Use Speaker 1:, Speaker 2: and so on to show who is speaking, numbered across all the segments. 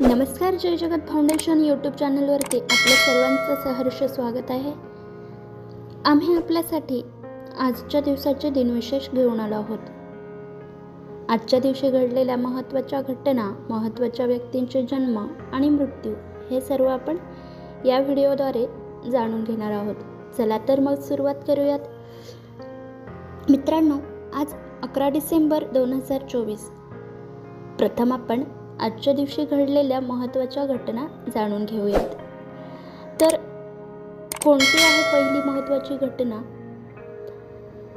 Speaker 1: नमस्कार जय जगत foundation YouTube चॅनलवरती आपल्या सर्वांचं सहर्ष स्वागत आहे. आम्ही आपल्यासाठी आजच्या दिवसाचे दिनविशेष घेऊन आलो आहोत. आजच्या दिवशी घडलेल्या महत्त्वाच्या घटना महत्त्वाच्या व्यक्तींचे जन्म आणि मृत्यू हे सर्व आपण या व्हिडिओद्वारे जाणून घेणार आहोत. चला तर मग सुरुवात करूयात. मित्रांनो आज अकरा डिसेंबर दोन हजार चोवीस. प्रथम आपण आजच्या दिवशी घडलेल्या महत्त्वाच्या घटना जाणून घेऊयात. तर कोणती आहे पहिली महत्त्वाची घटना?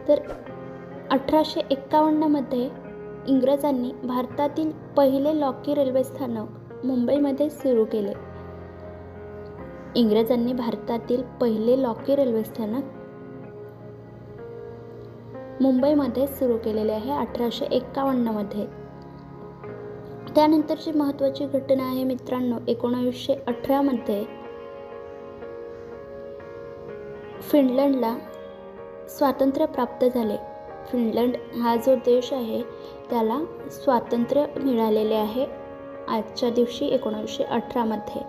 Speaker 1: तर अठराशे एक्कावन्नमध्ये इंग्रजांनी भारतातील पहिले लॉकी रेल्वे स्थानक मुंबईमध्ये सुरू केले. इंग्रजांनी भारतातील पहिले लॉकी रेल्वे स्थानक मुंबईमध्ये सुरू केलेले आहे अठराशे एक्कावन्नमध्ये. त्यानंतरची महत्त्वाची घटना आहे मित्रांनो एकोणावीसशे अठरामध्ये फिनलंडला स्वातंत्र्य प्राप्त झाले. फिनलंड हा जो देश आहे त्याला स्वातंत्र्य मिळालेले आहे आजच्या दिवशी एकोणावीसशे अठरामध्ये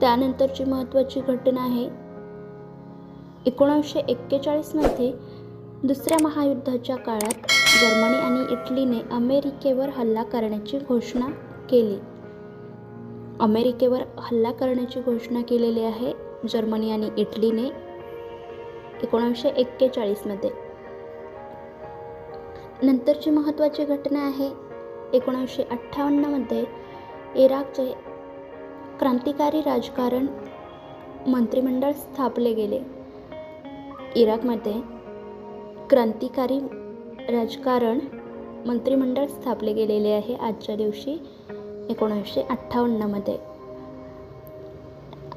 Speaker 1: त्यानंतरची महत्त्वाची घटना आहे एकोणावीसशे एक्केचाळीसमध्ये दुसऱ्या महायुद्धाच्या काळात जर्मनी आणि इटलीने अमेरिकेवर हल्ला करण्याची घोषणा केली. अमेरिकेवर हल्ला करण्याची घोषणा केलेली आहे जर्मनी आणि इटलीने एकोणीसशे एक्केचाळीसमध्ये नंतरची महत्त्वाची घटना आहे एकोणीसशे अठ्ठावन्नमध्ये इराकचे क्रांतिकारी राजकारण मंत्रिमंडळ स्थापले गेले. इराकमध्ये क्रांतिकारी राजकारण मंत्रिमंडळ स्थापले गेलेले आहे आजच्या दिवशी एकोणीसशे अठ्ठावन्नमध्ये.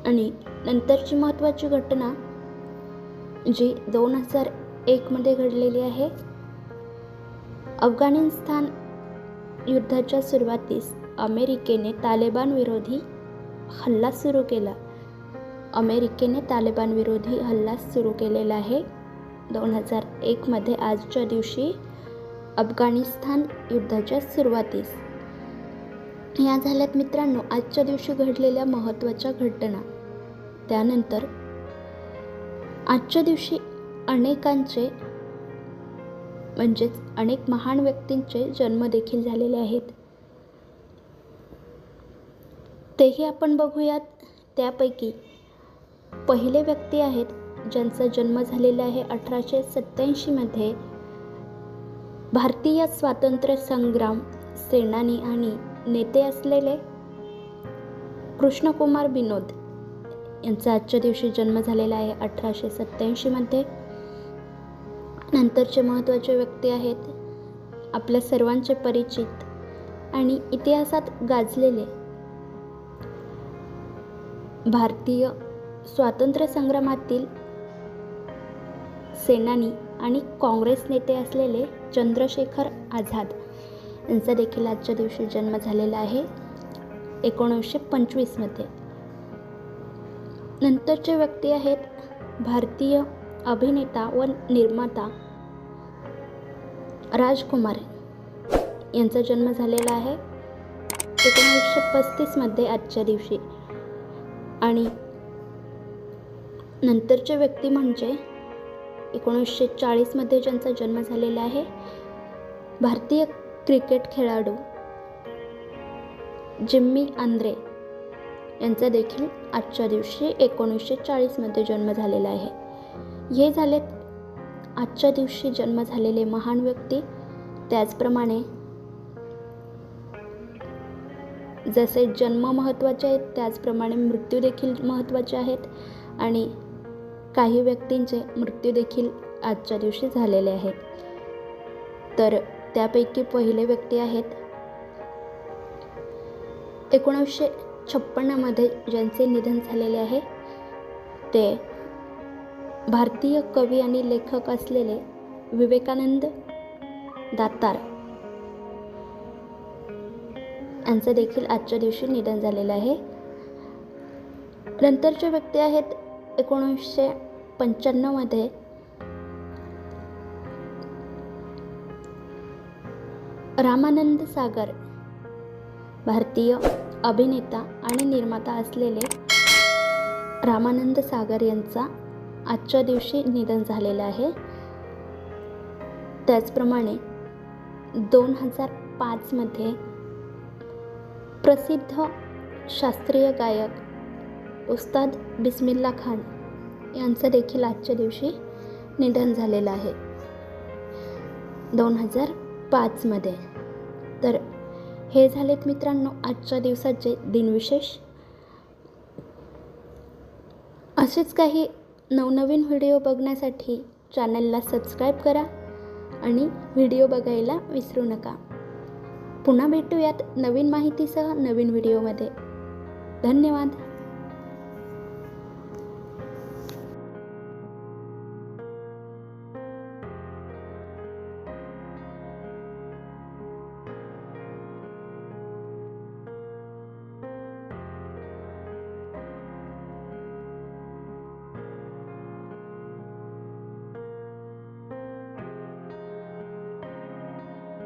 Speaker 1: आणि नंतरची महत्त्वाची घटना जी दोन हजार एकमध्ये घडलेली आहे अफगाणिस्तान युद्धाच्या सुरुवातीस अमेरिकेने तालिबान विरोधी हल्ला सुरू केला. अमेरिकेने तालिबान विरोधी हल्ला सुरू केलेला आहे. दोन हजार एकमध्ये आजच्या दिवशी अफगाणिस्तान युद्धाच्या सुरुवातीस. या झाल्यात मित्रांनो आजच्या दिवशी घडलेल्या महत्त्वाच्या घटना. त्यानंतर आजच्या दिवशी अनेकांचे म्हणजेच अनेक महान व्यक्तींचे जन्म देखील झालेले आहेत. तेही आपण बघूयात. त्यापैकी पहिले व्यक्ती आहेत ज्यांचा जन्म झालेला आहे अठराशे सत्त्याऐंशीमध्ये भारतीय स्वातंत्र्य संग्राम सेनानी आणि नेते असलेले कृष्णकुमार विनोद यांचा आजच्या दिवशी जन्म झालेला आहे अठराशे सत्त्याऐंशीमध्ये नंतरचे महत्त्वाचे व्यक्ती आहेत आपल्या सर्वांचे परिचित आणि इतिहासात गाजलेले भारतीय स्वातंत्र्य संग्रामातील सेनानी आणि काँग्रेस नेते असलेले चंद्रशेखर आझाद यांचा देखील आजच्या दिवशी जन्म झालेला आहे एकोणीसशे पंचवीसमध्ये नंतरचे व्यक्ती आहेत भारतीय अभिनेता व निर्माता राजकुमार. यांचा जन्म झालेला आहे एकोणीसशे पस्तीसमध्ये आजच्या दिवशी. आणि नंतरचे व्यक्ती म्हणजे एकोणीसशे चाळीसमध्ये ज्यांचा जन्म झालेला आहे. भारतीय क्रिकेट खेळाडू जिम्मी आंद्रे यांचा देखील आजच्या दिवशी एकोणीसशे चाळीसमध्ये जन्म झालेला आहे. हे झालेत आजच्या दिवशी जन्म झालेले महान व्यक्ती. त्याचप्रमाणे जसे जन्म महत्त्वाचे आहेत त्याचप्रमाणे मृत्यू देखील महत्त्वाचे आहेत. आणि काही व्यक्तींचे मृत्यू देखील आजच्या दिवशी झालेले आहेत. तर त्यापैकी पहिले व्यक्ती आहेत. एकोणीसशे छप्पन्नमध्ये ज्यांचे निधन झालेले आहे ते भारतीय कवी आणि लेखक असलेले विवेकानंद दातार यांचं देखील आजच्या दिवशी निधन झालेलं आहे. नंतरचे व्यक्ती आहेत एकोणीसशे पंच्याण्णवमध्ये. रामानंद सागर भारतीय अभिनेता आणि निर्माता असलेले रामानंद सागर यांचा आजच्या दिवशी निधन झालेलं आहे. त्याचप्रमाणे दोन हजार पाचमध्ये प्रसिद्ध शास्त्रीय गायक उस्ताद बिस्मिल्ला खान यांचं देखील आजच्या दिवशी निधन झालेलं आहे. दोन हजार पाचमध्ये तर हे झालेत मित्रांनो आजच्या दिवसाचे दिनविशेष. असेच काही नवनवीन व्हिडिओ बघण्यासाठी चॅनलला सबस्क्राईब करा आणि व्हिडिओ बघायला विसरू नका. पुन्हा भेटूयात नवीन माहितीसह नवीन व्हिडिओमध्ये. धन्यवाद.